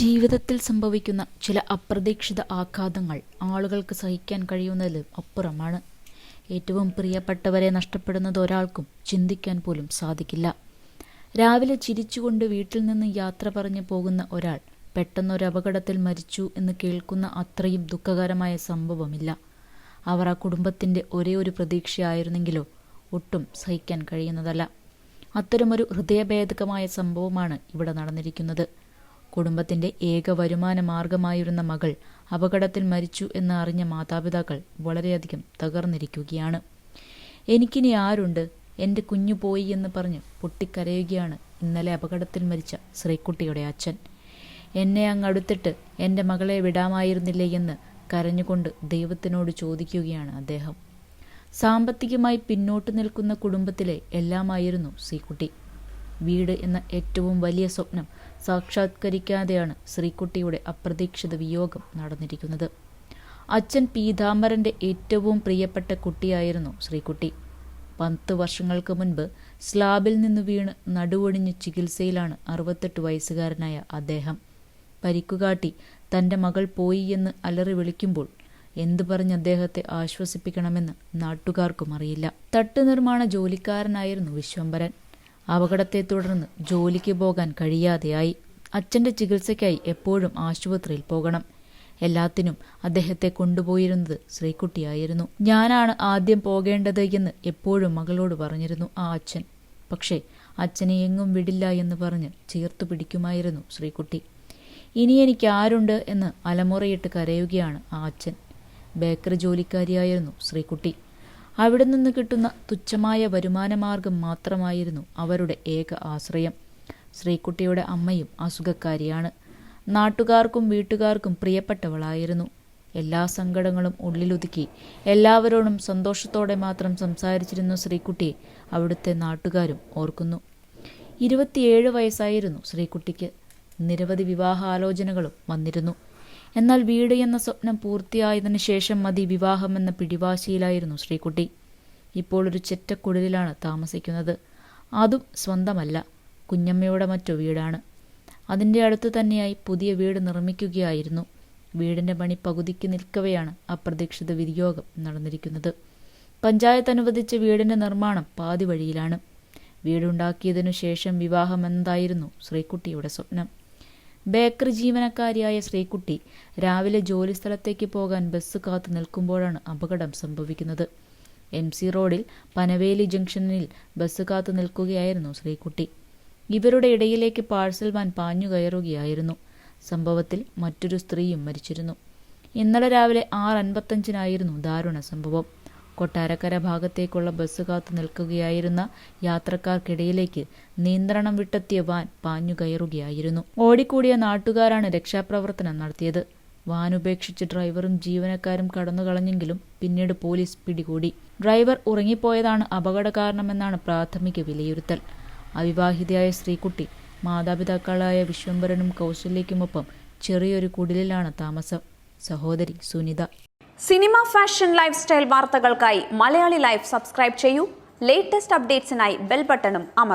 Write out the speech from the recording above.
ജീവിതത്തിൽ സംഭവിക്കുന്ന ചില അപ്രതീക്ഷിത ആഘാതങ്ങൾ ആളുകൾക്ക് സഹിക്കാൻ കഴിയുന്നതിലും അപ്പുറമാണ്. ഏറ്റവും പ്രിയപ്പെട്ടവരെ നഷ്ടപ്പെടുന്നത് ഒരാൾക്കും ചിന്തിക്കാൻ പോലും സാധിക്കില്ല. രാവിലെ ചിരിച്ചുകൊണ്ട് വീട്ടിൽ നിന്ന് യാത്ര പറഞ്ഞു പോകുന്ന ഒരാൾ പെട്ടെന്നൊരു അപകടത്തിൽ മരിച്ചു എന്ന് കേൾക്കുന്ന അത്രയും ദുഃഖകരമായ സംഭവമില്ല. അവർ ആ കുടുംബത്തിന്റെ ഒരേ ഒരു പ്രതീക്ഷയായിരുന്നെങ്കിലോ ഒട്ടും സഹിക്കാൻ കഴിയുന്നതല്ല. അത്തരമൊരു ഹൃദയഭേദകമായ സംഭവമാണ് ഇവിടെ നടന്നിരിക്കുന്നത്. കുടുംബത്തിന്റെ ഏക വരുമാന മാർഗമായിരുന്ന മകൾ അപകടത്തിൽ മരിച്ചു എന്ന് അറിഞ്ഞ മാതാപിതാക്കൾ വളരെയധികം തകർന്നിരിക്കുകയാണ്. എനിക്കിനി ആരുണ്ട്? എന്റെ കുഞ്ഞു പോയി എന്ന് പറഞ്ഞ് പൊട്ടിക്കരയുകയാണ് ഇന്നലെ അപകടത്തിൽ മരിച്ച ശ്രീക്കുട്ടിയുടെ അച്ഛൻ. എന്നെ അങ്ങ് അടുത്തിട്ട് എന്റെ മകളെ വിടാമായിരുന്നില്ലേ എന്ന് കരഞ്ഞുകൊണ്ട് ദൈവത്തിനോട് ചോദിക്കുകയാണ് അദ്ദേഹം. സാമ്പത്തികമായി പിന്നോട്ട് നിൽക്കുന്ന കുടുംബത്തിലെ എല്ലാമായിരുന്നു ശ്രീക്കുട്ടി വീട് എന്ന ഏറ്റവും വലിയ സ്വപ്നം സാക്ഷാത്കരിക്കാതെയാണ് ശ്രീക്കുട്ടിയുടെ അപ്രതീക്ഷിത വിയോഗം നടന്നിരിക്കുന്നത്. അച്ഛൻ പീതാംബരന്റെ ഏറ്റവും പ്രിയപ്പെട്ട കുട്ടിയായിരുന്നു ശ്രീകുട്ടി. പത്ത് വർഷങ്ങൾക്ക് മുൻപ് സ്ലാബിൽ നിന്ന് വീണ് നടുവൊടിഞ്ഞ് ചികിത്സയിലാണ് അറുപത്തെട്ട് വയസ്സുകാരനായ അദ്ദേഹം. പരിക്കുകാട്ടി തന്റെ മകൾ പോയി എന്ന് അലറി വിളിക്കുമ്പോൾ എന്തു പറഞ്ഞ് അദ്ദേഹത്തെ ആശ്വസിപ്പിക്കണമെന്ന് നാട്ടുകാർക്കും അറിയില്ല. തട്ട് നിർമ്മാണ ജോലിക്കാരനായിരുന്നു വിശ്വംഭരൻ. അപകടത്തെ തുടർന്ന് ജോലിക്ക് പോകാൻ കഴിയാതെയായി. അച്ഛന്റെ ചികിത്സയ്ക്കായി എപ്പോഴും ആശുപത്രിയിൽ പോകണം. എല്ലാത്തിനും അദ്ദേഹത്തെ കൊണ്ടുപോയിരുന്നത് ശ്രീകുട്ടിയായിരുന്നു. ഞാനാണ് ആദ്യം പോകേണ്ടത് എന്ന് എപ്പോഴും മകളോട് പറഞ്ഞിരുന്നു ആ അച്ഛൻ. പക്ഷേ അച്ഛനെ എങ്ങും വിടില്ല എന്ന് പറഞ്ഞ് ചേർത്തു പിടിക്കുമായിരുന്നു ശ്രീകുട്ടി. ഇനി എനിക്ക് ആരുണ്ട് എന്ന് അലമുറയിട്ട് കരയുകയാണ് ആ അച്ഛൻ. ബേക്കറി ജോലിക്കാരിയായിരുന്നു ശ്രീകുട്ടി. അവിടെ നിന്ന് കിട്ടുന്ന തുച്ഛമായ വരുമാനമാർഗം മാത്രമായിരുന്നു അവരുടെ ഏക ആശ്രയം. ശ്രീക്കുട്ടിയുടെ അമ്മയും അസുഖക്കാരിയാണ്. നാട്ടുകാർക്കും വീട്ടുകാർക്കും പ്രിയപ്പെട്ടവളായിരുന്നു. എല്ലാ സങ്കടങ്ങളും ഉള്ളിലൊതുക്കി എല്ലാവരോടും സന്തോഷത്തോടെ മാത്രം സംസാരിച്ചിരുന്ന ശ്രീക്കുട്ടിയെ അവിടുത്തെ നാട്ടുകാരും ഓർക്കുന്നു. ഇരുപത്തിയേഴ് വയസ്സായിരുന്നു ശ്രീക്കുട്ടിക്ക് നിരവധി വിവാഹാലോചനകളും വന്നിരുന്നു. എന്നാൽ വീട് എന്ന സ്വപ്നം പൂർത്തിയായതിനു ശേഷം മതി വിവാഹമെന്ന പിടിവാശിയിലായിരുന്നു ശ്രീകുട്ടി. ഇപ്പോൾ ഒരു ചെറ്റക്കുടലിലാണ് താമസിക്കുന്നത്. അതും സ്വന്തമല്ല. കുഞ്ഞമ്മയുടെ മറ്റു വീടാണ്. അതിന്റെ അടുത്ത് തന്നെയായി പുതിയ വീട് നിർമ്മിക്കുകയായിരുന്നു. വീടിന്റെ പണി പകുതിക്ക് നിൽക്കവെയാണ് അപ്രതീക്ഷിത വിനിയോഗം നടന്നിരിക്കുന്നത്. പഞ്ചായത്ത് അനുവദിച്ച വീടിന്റെ നിർമ്മാണം പാതി വഴിയിലാണ്. വീടുണ്ടാക്കിയതിനു ശേഷം വിവാഹം എന്തായിരുന്നു ശ്രീകുട്ടിയുടെ സ്വപ്നം. ബേക്കറി ജീവനക്കാരിയായ ശ്രീക്കുട്ടി രാവിലെ ജോലിസ്ഥലത്തേക്ക് പോകാൻ ബസ് കാത്തു നിൽക്കുമ്പോഴാണ് അപകടം സംഭവിക്കുന്നത്. എം സി റോഡിൽ പനവേലി ജംഗ്ഷനിൽ ബസ് കാത്തു നിൽക്കുകയായിരുന്നു ശ്രീകുട്ടി. ഇവരുടെ ഇടയിലേക്ക് പാഴ്സൽ വാൻ പാഞ്ഞു കയറുകയായിരുന്നു. സംഭവത്തിൽ മറ്റൊരു സ്ത്രീയും മരിച്ചിരുന്നു. ഇന്നലെ രാവിലെ ആറ് അൻപത്തഞ്ചിനായിരുന്നു ദാരുണ സംഭവം. കൊട്ടാരക്കര ഭാഗത്തേക്കുള്ള ബസ് കാത്തു നിൽക്കുകയായിരുന്ന യാത്രക്കാർക്കിടയിലേക്ക് നിയന്ത്രണം വിട്ടെത്തിയ വാൻ പാഞ്ഞു കയറുകയായിരുന്നു. ഓടിക്കൂടിയ നാട്ടുകാരാണ് രക്ഷാപ്രവർത്തനം നടത്തിയത്. വാൻ ഉപേക്ഷിച്ച് ഡ്രൈവറും ജീവനക്കാരും കടന്നു കളഞ്ഞെങ്കിലും പിന്നീട് പോലീസ് പിടികൂടി. ഡ്രൈവർ ഉറങ്ങിപ്പോയതാണ് അപകട കാരണമെന്നാണ് പ്രാഥമിക വിലയിരുത്തൽ. അവിവാഹിതയായ ശ്രീകുട്ടി മാതാപിതാക്കളായ വിശ്വംഭരനും കൗശല്യക്കുമൊപ്പം ചെറിയൊരു കുടിലിലാണ് താമസം. സഹോദരി Sunitha. Cinema fashion life style വാർത്തകൾക്കായി മലയാളി ലൈഫ് സബ്സ്ക്രൈബ് ചെയ്യൂ. ലേറ്റസ്റ്റ് അപ്ഡേറ്റ്സിനായി ബെൽ ബട്ടണും അമർ